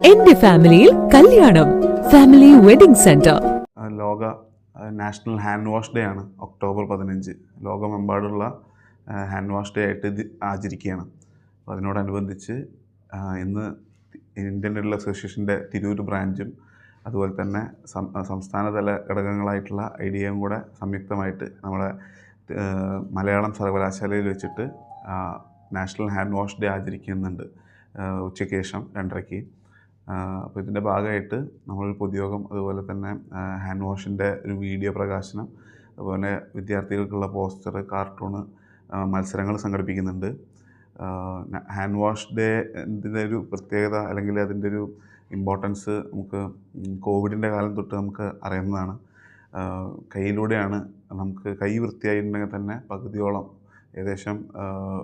എന്റെ ഫാമിലിയിൽ കല്യാണം. Family wedding centre. ലോക നാഷണൽ ഹാൻഡ് വാഷ് ഡേ ആണ് ഒക്ടോബർ പതിനഞ്ച്. ലോകമെമ്പാടുള്ള ഹാൻഡ് വാഷ് ഡേ ആയിട്ട് ഇത് ആചരിക്കുകയാണ്. അപ്പോൾ അതിനോടനുബന്ധിച്ച് ഇന്ന് ഇന്ത്യൻ ഡെഡൽ അസോസിയേഷന്റെ തിരൂർ ബ്രാഞ്ചും അതുപോലെ തന്നെ സംസ്ഥാനതല ഘടകങ്ങളായിട്ടുള്ള ഐ ഡി എം കൂടെ സംയുക്തമായിട്ട് നമ്മുടെ മലയാളം സർവകലാശാലയിൽ വെച്ചിട്ട് നാഷണൽ ഹാൻഡ് വാഷ് ഡേ ആചരിക്കുന്നുണ്ട്. ഉച്ചയ്ക്ക് ശേഷം രണ്ടരയ്ക്ക്. അപ്പോൾ ഇതിന്റെ ഭാഗമായിട്ട് നമ്മളൊരു പൊതുയോഗം അതുപോലെ തന്നെ ഹാൻഡ് വാഷിന്റെ ഒരു വീഡിയോ പ്രകാശനം അതുപോലെ വിദ്യാർത്ഥികൾക്കുള്ള പോസ്റ്റർ കാർട്ടൂണ് മത്സരങ്ങൾ സംഘടിപ്പിക്കുന്നുണ്ട്. ഹാൻഡ് വാഷ് ഡേ ഇതിന്റെ ഒരു പ്രത്യേകത അല്ലെങ്കിൽ അതിന്റെ ഒരു ഇമ്പോർട്ടൻസ് നമുക്ക് കോവിഡിന്റെ കാലം തൊട്ട് നമുക്ക് അറിയുന്നതാണ്. കൈയിലൂടെയാണ് നമുക്ക് കൈ വൃത്തിയായിട്ടുണ്ടെങ്കിൽ തന്നെ പകുതിയോളം ഏകദേശം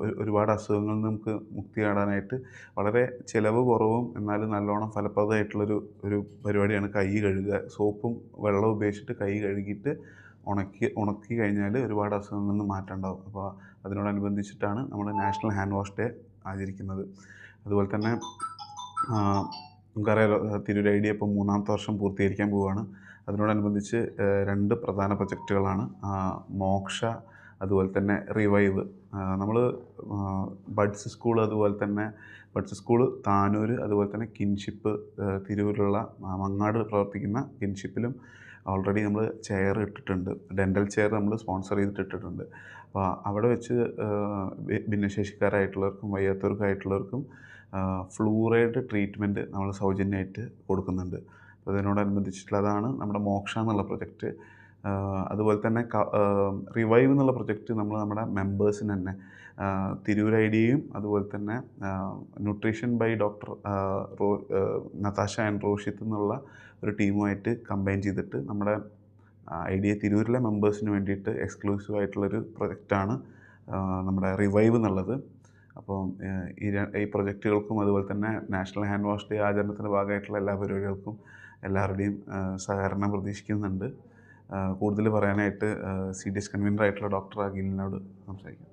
ഒരു- ഒരുപാട് അസുഖങ്ങളിൽ നിന്ന് നമുക്ക് മുക്തി നേടാനായിട്ട് വളരെ ചിലവ് കുറവും എന്നാലും നല്ലോണം ഫലപ്രദമായിട്ടുള്ളൊരു ഒരു പരിപാടിയാണ് കൈ കഴുകുക. സോപ്പും വെള്ളവും ഉപയോഗിച്ചിട്ട് കൈ കഴുകിയിട്ട് ഉണക്കി ഉണക്കി കഴിഞ്ഞാൽ ഒരുപാട് അസുഖങ്ങളിൽ നിന്ന് മാറ്റം ഉണ്ടാവും. അപ്പോൾ അതിനോടനുബന്ധിച്ചിട്ടാണ് നമ്മൾ നാഷണൽ ഹാൻഡ് വാഷ് ഡേ ആചരിക്കുന്നത്. അതുപോലെ തന്നെ നമുക്കറിയാലോ തിരൂർ ഐ ഡി ഇപ്പം മൂന്നാമത്തെ വർഷം പൂർത്തീകരിക്കാൻ പോവുകയാണ് അതിനോടനുബന്ധിച്ച് രണ്ട് പ്രധാന പ്രൊജക്റ്റുകളാണ് മോക്ഷ അതുപോലെ തന്നെ റിവൈവ് നമ്മൾ ബഡ്സ് സ്കൂൾ അതുപോലെ തന്നെ ബഡ്സ് സ്കൂൾ താനൂർ അതുപോലെ തന്നെ കിൻഷിപ്പ് തിരൂരിലുള്ള മങ്ങാട് പ്രവർത്തിക്കുന്ന കിൻഷിപ്പിലും ഓൾറെഡി നമ്മൾ ചെയർ ഇട്ടിട്ടുണ്ട്. ഡെന്റൽ ചെയർ നമ്മൾ സ്പോൺസർ ചെയ്തിട്ട് ഇട്ടിട്ടുണ്ട് അപ്പോൾ അവിടെ വെച്ച് ഭിന്നശേഷിക്കാരായിട്ടുള്ളവർക്കും വയ്യാത്തവർക്കായിട്ടുള്ളവർക്കും ഫ്ലൂറൈഡ് ട്രീറ്റ്മെന്റ് നമ്മൾ സൗജന്യമായിട്ട് കൊടുക്കുന്നുണ്ട്. അപ്പോൾ അതിനോടനുബന്ധിച്ചിട്ടുള്ളതാണ് നമ്മുടെ മോക്ഷ എന്നുള്ള പ്രൊജക്റ്റ് അതുപോലെ തന്നെ റിവൈവ് എന്നുള്ള പ്രൊജക്റ്റ് നമ്മൾ നമ്മുടെ മെമ്പേഴ്സിന് തന്നെ തിരൂർ ഐ ഡിയും അതുപോലെ തന്നെ ന്യൂട്രീഷൻ ബൈ ഡോക്ടർ റോ നതാഷ ആൻഡ് റോഷിത്ത് എന്നുള്ള ഒരു ടീമുമായിട്ട് കമ്പൈൻ ചെയ്തിട്ട് നമ്മുടെ ഐ ഡി എ തിരൂരിലെ മെമ്പേഴ്സിന് വേണ്ടിയിട്ട് എക്സ്ക്ലൂസീവ് ആയിട്ടുള്ളൊരു പ്രൊജക്റ്റാണ് നമ്മുടെ റിവൈവ് എന്നുള്ളത്. അപ്പോൾ ഈ ഈ പ്രൊജക്റ്റുകൾക്കും അതുപോലെ തന്നെ നാഷണൽ ഹാൻഡ് വാഷ് ഡേ ആചരണത്തിന്റെ ഭാഗമായിട്ടുള്ള എല്ലാ പരിപാടികൾക്കും എല്ലാവരുടെയും സഹകരണം പ്രതീക്ഷിക്കുന്നുണ്ട്. കൂടുതൽ പറയാനായിട്ട് സി ഡി എസ് കൺവീനർ ആയിട്ടുള്ള ഡോക്ടർ അഖിലിനോട് സംസാരിക്കാം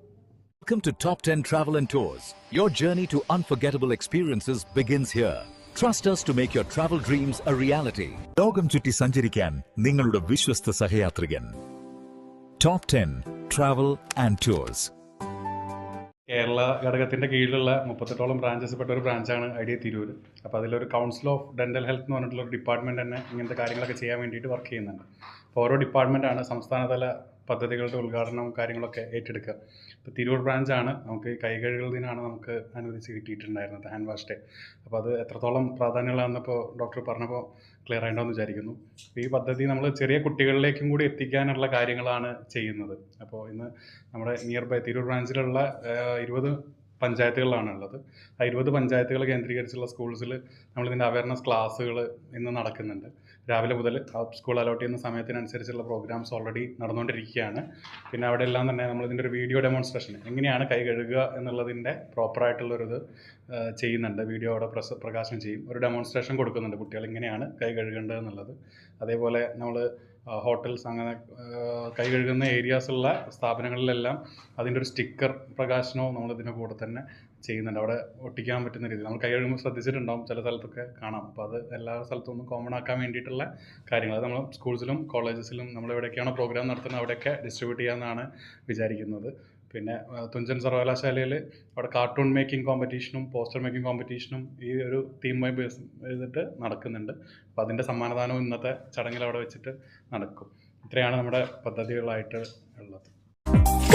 Welcome to Top 10 Travel and Tours. Your journey to unforgettable experiences begins here. Trust us to make your travel dreams a reality. ലോകം ചുറ്റി സഞ്ചരിക്കാൻ നിങ്ങളുടെ വിശ്വസ്ത സഹയാത്രികൻ top ten travel and tours Kerala ഘടകത്തിന്റെ കീഴിലുള്ള മുപ്പത്തെട്ടോളം ബ്രാഞ്ചസ് പെട്ട ഒരു ബ്രാഞ്ചാണ് ഐ ഡി തിരൂർ അപ്പോൾ അതിലൊരു കൗൺസിൽ ഓഫ് ഡെന്റൽ ഹെൽത്ത് എന്ന് പറഞ്ഞിട്ടുള്ള ഒരു ഡിപ്പാർട്ട്മെന്റ് തന്നെ ഇങ്ങനത്തെ കാര്യങ്ങളൊക്കെ ചെയ്യാൻ വേണ്ടിയിട്ട് വർക്ക് ചെയ്യുന്നുണ്ട്. ഓരോ ഡിപ്പാർട്ട്മെന്റാണ് സംസ്ഥാനതല പദ്ധതികളുടെ ഉദ്ഘാടനവും കാര്യങ്ങളൊക്കെ ഏറ്റെടുക്കുക. ഇപ്പോൾ തിരൂർ ബ്രാഞ്ചാണ് നമുക്ക് കൈ കഴുകൽ ദിനമാണ് നമുക്ക് അനുവദിച്ച് കിട്ടിയിട്ടുണ്ടായിരുന്നത് ഹാൻഡ് വാഷ് ഡേ. അപ്പോൾ അത് എത്രത്തോളം പ്രാധാന്യമുള്ളതാണെന്ന് ഇപ്പോൾ ഡോക്ടർ പറഞ്ഞപ്പോൾ ക്ലിയർ ആയിട്ടുണ്ടെന്ന് വിചാരിക്കുന്നു. ഈ പദ്ധതി നമ്മൾ ചെറിയ കുട്ടികളിലേക്കും കൂടി എത്തിക്കാനുള്ള കാര്യങ്ങളാണ് ചെയ്യുന്നത്. അപ്പോൾ ഇന്ന് നമ്മുടെ നിയർ ബൈ തിരൂർ ബ്രാഞ്ചിലുള്ള ഇരുപത് പഞ്ചായത്തുകളിലാണ് ഉള്ളത് ആ ഇരുപത് പഞ്ചായത്തുകൾ കേന്ദ്രീകരിച്ചുള്ള സ്കൂൾസിൽ നമ്മളിതിന്റെ അവയർനെസ് ക്ലാസ്സുകൾ ഇന്ന് നടക്കുന്നുണ്ട്. രാവിലെ മുതൽ സ്കൂൾ അലോട്ട് ചെയ്യുന്ന സമയത്തിനനുസരിച്ചുള്ള പ്രോഗ്രാംസ് ഓൾറെഡി നടന്നുകൊണ്ടിരിക്കുകയാണ്. പിന്നെ അവിടെ എല്ലാം തന്നെ നമ്മളിതിന്റെ ഒരു വീഡിയോ ഡെമോൺസ്ട്രേഷൻ എങ്ങനെയാണ് കൈ കഴുകുക എന്നുള്ളതിന്റെ പ്രോപ്പറായിട്ടുള്ളൊരിത് ചെയ്യുന്നുണ്ട്. വീഡിയോ അവിടെ പ്രസ പ്രകാശനം ചെയ്യും. ഒരു ഡെമോൺസ്ട്രേഷൻ കൊടുക്കുന്നുണ്ട് കുട്ടികൾ എങ്ങനെയാണ് കൈ കഴുകേണ്ടത് എന്നുള്ളത്. അതേപോലെ നമ്മൾ ഹോട്ടൽസ് അങ്ങനെ കൈ കഴുകുന്ന ഏരിയാസുള്ള സ്ഥാപനങ്ങളിലെല്ലാം അതിന്റെ ഒരു സ്റ്റിക്കർ പ്രകാശനവും നമ്മളിതിന്റെ കൂടെ തന്നെ ചെയ്യുന്നുണ്ട്. അവിടെ ഒട്ടിക്കാൻ പറ്റുന്ന രീതി നമ്മൾ കൈ കഴുകുമ്പോൾ ശ്രദ്ധിച്ചിട്ടുണ്ടാവും ചില സ്ഥലത്തൊക്കെ കാണാം. അപ്പോൾ അത് എല്ലാ സ്ഥലത്തും ഒന്ന് കോമൺ ആക്കാൻ വേണ്ടിയിട്ടുള്ള കാര്യങ്ങൾ. അത് നമ്മൾ സ്കൂൾസിലും കോളേജസിലും നമ്മൾ എവിടെയൊക്കെയാണോ പ്രോഗ്രാം നടത്തുന്നത് അവിടെയൊക്കെ ഡിസ്ട്രിബ്യൂട്ട് ചെയ്യാമെന്നാണ് വിചാരിക്കുന്നത്. പിന്നെ തുഞ്ചൻ സർവകലാശാലയിൽ അവിടെ കാർട്ടൂൺ മേക്കിംഗ് കോമ്പറ്റീഷനും പോസ്റ്റർ മേക്കിംഗ് കോമ്പറ്റീഷനും ഈ ഒരു തീമായി ബേസ് ചെയ്തിട്ട് നടക്കുന്നുണ്ട്. അപ്പോൾ അതിന്റെ സമ്മാനദാനവും ഇന്നത്തെ ചടങ്ങിൽ അവിടെ വെച്ചിട്ട് നടക്കും. ഇത്രയാണ് നമ്മുടെ പദ്ധതികളായിട്ട് ഉള്ളത്.